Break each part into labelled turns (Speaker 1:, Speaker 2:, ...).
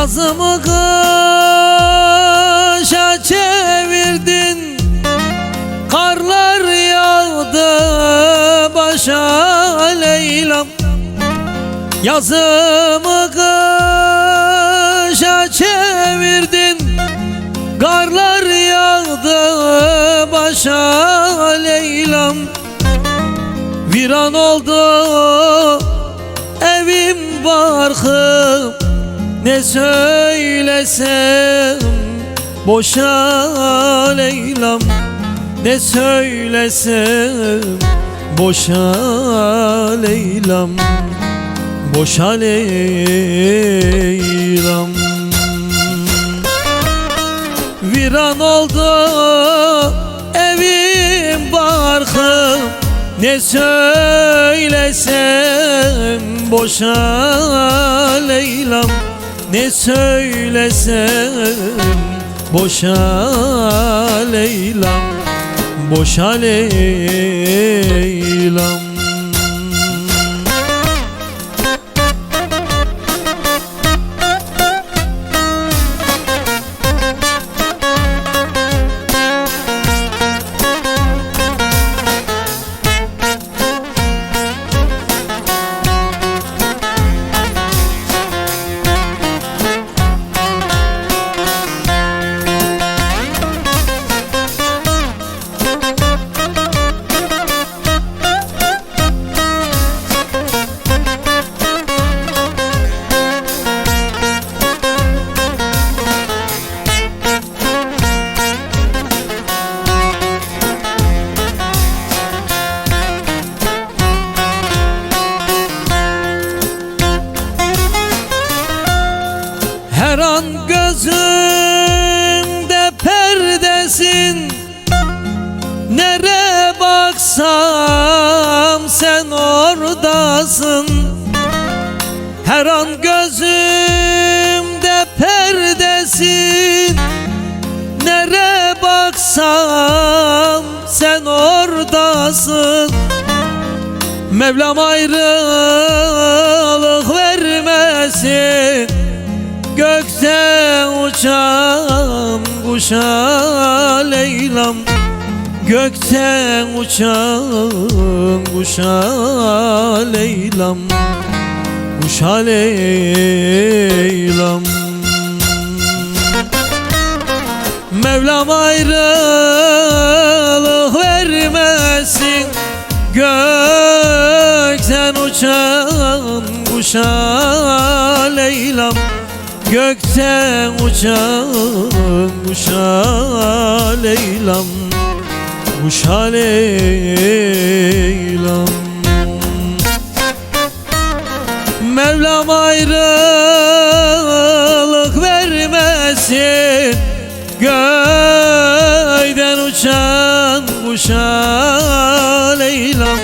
Speaker 1: Yazımı kışa çevirdin. Karlar yağdı başa Leyla'm. Yazımı kışa çevirdin. Karlar yağdı başa Leyla'm. Viran oldu Ne söylesem boşa Leyla'm Ne söylesem boşa Leyla'm Boşa Leyla'm Viran oldu evim barkım Ne söylesem boşa Leyla'm Ne söylesem boşa Leyla'm Boşa Leyla'm Her an gözümde perdesin. Nere baksam sen oradasın. Her an gözümde perdesin. Nere baksam sen oradasın. Mevlam ayrılık vermesin kuşa Leyla'm Gökte uçan kuşa Leyla'm Kuşa Leyla'm. Mevlam ayrılık vermesin Gökten uçan kuşa Leyla'm Gökten uçan kuşa Leyla'm Kuşa Leyla'm Mevlam ayrılık vermesin Göyden uçan kuşa Leyla'm.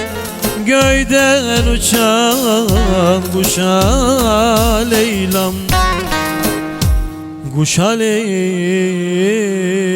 Speaker 1: Göyden uçan kuşa Leyla'm Kuşa Leyla'm